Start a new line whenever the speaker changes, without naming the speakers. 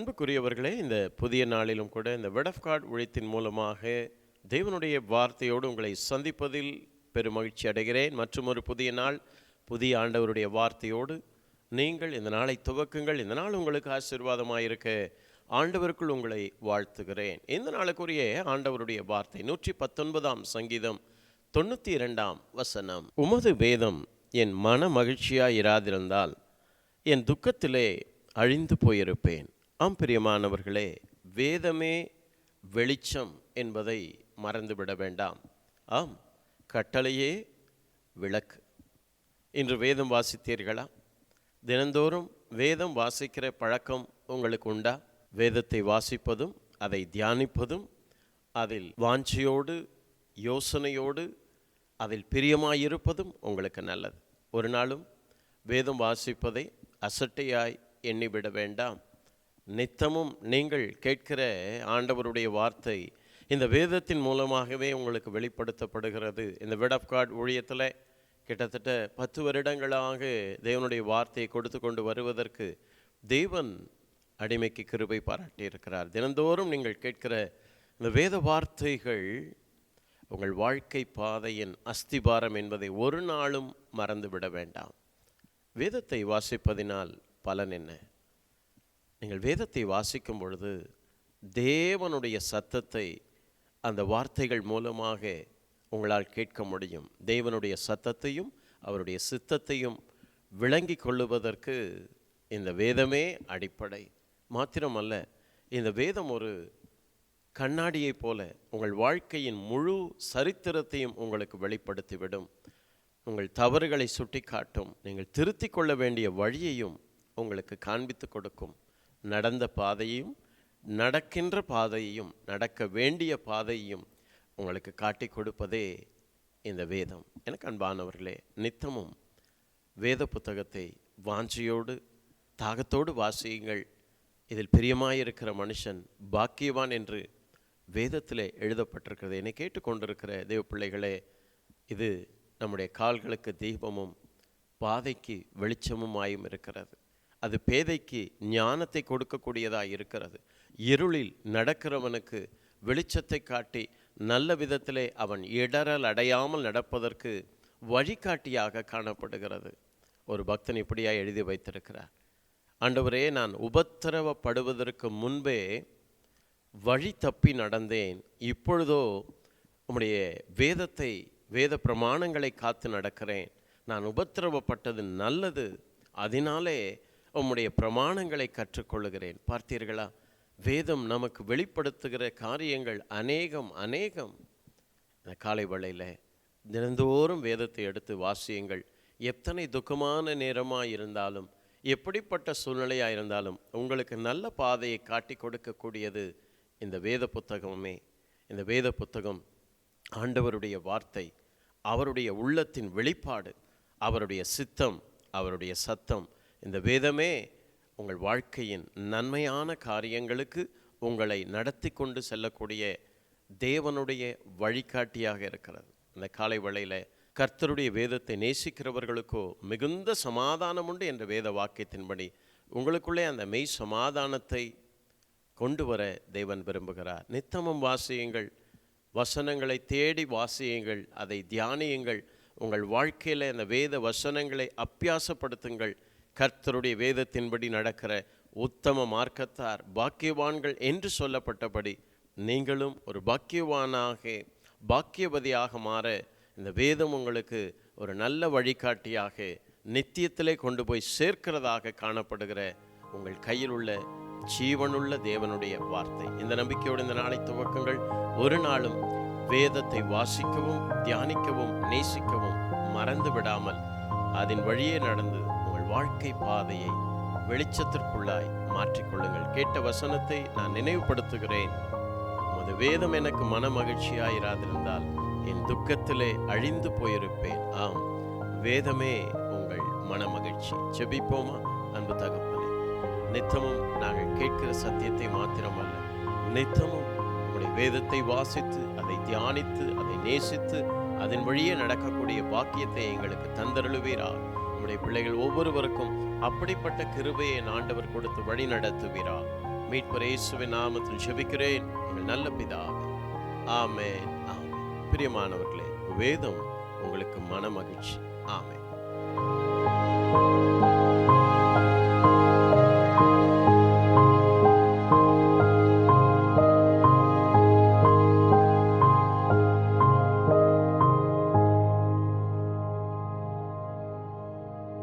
அன்புக்குரியவர்களே இந்த புதிய நாளிலும் கூட இந்த வெட் ஆஃப் காட் உழைத்தின் மூலமாக தேவனுடைய வார்த்தையோடு உங்களை சந்திப்பதில் பெருமகிழ்ச்சி அடைகிறேன். மற்றும் ஒரு புதிய நாள் புதிய ஆண்டவருடைய வார்த்தையோடு நீங்கள் இந்த நாளை துவக்குங்கள். இந்த நாள் உங்களுக்கு ஆசீர்வாதமாக இருக்க ஆண்டவருக்குள் உங்களை வாழ்த்துகிறேன். இந்த நாளுக்குரிய ஆண்டவருடைய வார்த்தை நூற்றி பத்தொன்பதாம் சங்கீதம் தொண்ணூற்றி இரண்டாம் வசனம். உமது வேதம் என் மன மகிழ்ச்சியாக இராதிருந்தால் என் துக்கத்திலே அழிந்து போயிருப்பேன். ஆம் பிரியமானவர்களே வேதமே வெளிச்சம் என்பதை மறந்துவிட வேண்டாம். ஆம் கட்டளையே விளக்கு. இன்று வேதம் வாசித்தீர்களா? தினந்தோறும் வேதம் வாசிக்கிற பழக்கம் உங்களுக்கு உண்டா? வேதத்தை வாசிப்பதும் அதை தியானிப்பதும் அதில் வாஞ்சியோடு யோசனையோடு அதில் பிரியமாயிருப்பதும் உங்களுக்கு நல்லது. ஒரு நாளும் வேதம் வாசிப்பதை அசட்டையாய் எண்ணிவிட வேண்டாம். நித்தமும் நீங்கள் கேட்கிற ஆண்டவருடைய வார்த்தை இந்த வேதத்தின் மூலமாகவே உங்களுக்கு வெளிப்படுத்தப்படுகிறது. இந்த வேர்ட் ஆஃப் காட் ஊழியத்தில் கிட்டத்தட்ட பத்து வருடங்களாக தேவனுடைய வார்த்தையை கொடுத்து கொண்டு வருவதற்கு தேவன் அடிமைக்கு கிருபை பாராட்டியிருக்கிறார். தினந்தோறும் நீங்கள் கேட்கிற இந்த வேத வார்த்தைகள் உங்கள் வாழ்க்கை பாதையின் அஸ்திபாரம் என்பதை ஒரு நாளும் மறந்துவிட வேண்டாம். வேதத்தை வாசிப்பதினால் பலன் என்ன? நீங்கள் வேதத்தை வாசிக்கும் பொழுது தேவனுடைய சத்தத்தை அந்த வார்த்தைகள் மூலமாக உங்களால் கேட்க முடியும். தேவனுடைய சத்தத்தையும் அவருடைய சித்தத்தையும் விளங்கி கொள்ளுவதற்கு இந்த வேதமே அடிப்படை. மாத்திரமல்ல இந்த வேதம் ஒரு கண்ணாடியைப் போல உங்கள் வாழ்க்கையின் முழு சரித்திரத்தையும் உங்களுக்கு வெளிப்படுத்திவிடும். உங்கள் தவறுகளை சுட்டிக்காட்டும். நீங்கள் திருத்திக் கொள்ள வேண்டிய வழியையும் உங்களுக்கு காண்பித்து கொடுக்கும். நடந்த பாதையையும் நடக்கின்ற பாதையையும் நடக்க வேண்டிய பாதையையும் உங்களுக்கு காட்டி கொடுப்பதே இந்த வேதம். எனக்கு அன்பானவர்களே நித்தமும் வேத புத்தகத்தை வாஞ்சியோடு தாகத்தோடு வாசியுங்கள். இதில் பிரியமாயிருக்கிற மனுஷன் பாக்கியவான் என்று வேதத்திலே எழுதப்பட்டிருக்கிறது. என்னை கேட்டுக்கொண்டிருக்கிற தேவ பிள்ளைகளே இது நம்முடைய கால்களுக்கு தீபமும் பாதைக்கு வெளிச்சமுமாயும் இருக்கிறது. அது பேதைக்கு ஞானத்தை கொடுக்கக்கூடியதாக இருக்கிறது. இருளில் நடக்கிறவனுக்கு வெளிச்சத்தை காட்டி நல்ல விதத்திலே அவன் இடரல் அடையாமல் நடப்பதற்கு வழிகாட்டியாக காணப்படுகிறது. ஒரு பக்தன் இப்படியாக எழுதி வைத்திருக்கிறார். ஆண்டவரே நான் உபத்திரவப்படுவதற்கு முன்பே வழி தப்பி நடந்தேன். இப்பொழுதோ உம்முடைய வேதத்தை வேத பிரமாணங்களை காத்து நடக்கிறேன். நான் உபத்திரவப்பட்டது நல்லது. அதனாலே உம்முடைய பிரமாணங்களை கற்றுக்கொள்கிறேன் பார்த்தீர்களா? வேதம் நமக்கு வெளிப்படுத்துகிற காரியங்கள் அநேகம் அநேகம். காலை வேளையில் தினந்தோறும் வேதத்தை எடுத்து வாசியுங்கள். எத்தனை துக்கமான நேரமாக இருந்தாலும் எப்படிப்பட்ட சூழ்நிலையாக இருந்தாலும் உங்களுக்கு நல்ல பாதையை காட்டி கொடுக்கக்கூடியது இந்த வேத புத்தகமே. இந்த வேத புத்தகம் ஆண்டவருடைய வார்த்தை அவருடைய உள்ளத்தின் வெளிப்பாடு அவருடைய சித்தம் அவருடைய சத்தம் இந்த வேதமே உங்கள் வாழ்க்கையின் நன்மையான காரியங்களுக்கு உங்களை நடத்தி கொண்டு செல்லக்கூடிய தேவனுடைய வழிகாட்டியாக இருக்கிறது. இந்த காலை வேளையில் கர்த்தருடைய வேதத்தை நேசிக்கிறவர்களுக்கோ மிகுந்த சமாதானம் உண்டு என்ற வேத வாக்கியத்தின்படி உங்களுக்குள்ளே அந்த மெய் சமாதானத்தை கொண்டு வர தேவன் விரும்புகிறார். நித்தமும் வாசியுங்கள் வசனங்களை தேடி வாசியுங்கள் அதை தியானியுங்கள். உங்கள் வாழ்க்கையில் அந்த வேத வசனங்களை அப்பியாசப்படுத்துங்கள். கர்த்தருடைய வேதத்தின்படி நடக்கிற உத்தம மார்க்கத்தார் பாக்கியவான்கள் என்று சொல்லப்பட்டபடி நீங்களும் ஒரு பாக்கியவானாக பாக்கியவதியாக மாற இந்த வேதம் உங்களுக்கு ஒரு நல்ல வழிகாட்டியாக நித்தியத்திலே கொண்டு போய் சேர்க்கிறதாக காணப்படுகிற உங்கள் கையில் உள்ள ஜீவனுள்ள தேவனுடைய வார்த்தை. இந்த நம்பிக்கையோடு இந்த நாளை துவக்கங்கள். ஒரு நாளும் வேதத்தை வாசிக்கவும் தியானிக்கவும் நேசிக்கவும் மறந்து விடாமல் அதன் வழியே நடந்து வாழ்க்கை பாதையை வெளிச்சத்திற்குள்ளாய் மாற்றிக்கொள்ளுங்கள். கேட்ட வசனத்தை நான் நினைவுபடுத்துகிறேன். உமது வேதம் எனக்கு மன மகிழ்ச்சியாயிராதிருந்தால் என் துக்கத்திலே அழிந்து போயிருப்பேன். ஆம் வேதமே உங்கள் மன மகிழ்ச்சி செபிப்போமா அன்பு தகப்பனே நித்தமும் நாங்கள் கேட்கிற சத்தியத்தை மாத்திரமல்ல. நித்தமும் உங்களுடைய வேதத்தை வாசித்து அதை தியானித்து அதை நேசித்து அதன் வழியே நடக்கக்கூடிய பாக்கியத்தை எங்களுக்கு தந்தருளுவீராக உம்முடைய பிள்ளைகள் ஒவ்வொருவருக்கும் அப்படிப்பட்ட கிருபையை ஆண்டவர் கொடுத்து வழி நடத்துவீரா. மீட்பர் இயேசுவின் நாமத்தில் ஜெபிக்கிறேன். எங்கள் நல்ல பிதாவே. ஆமே ஆமே பிரியமானவர்களே வேதம் உங்களுக்கு மன மகிழ்ச்சி ஆமென்.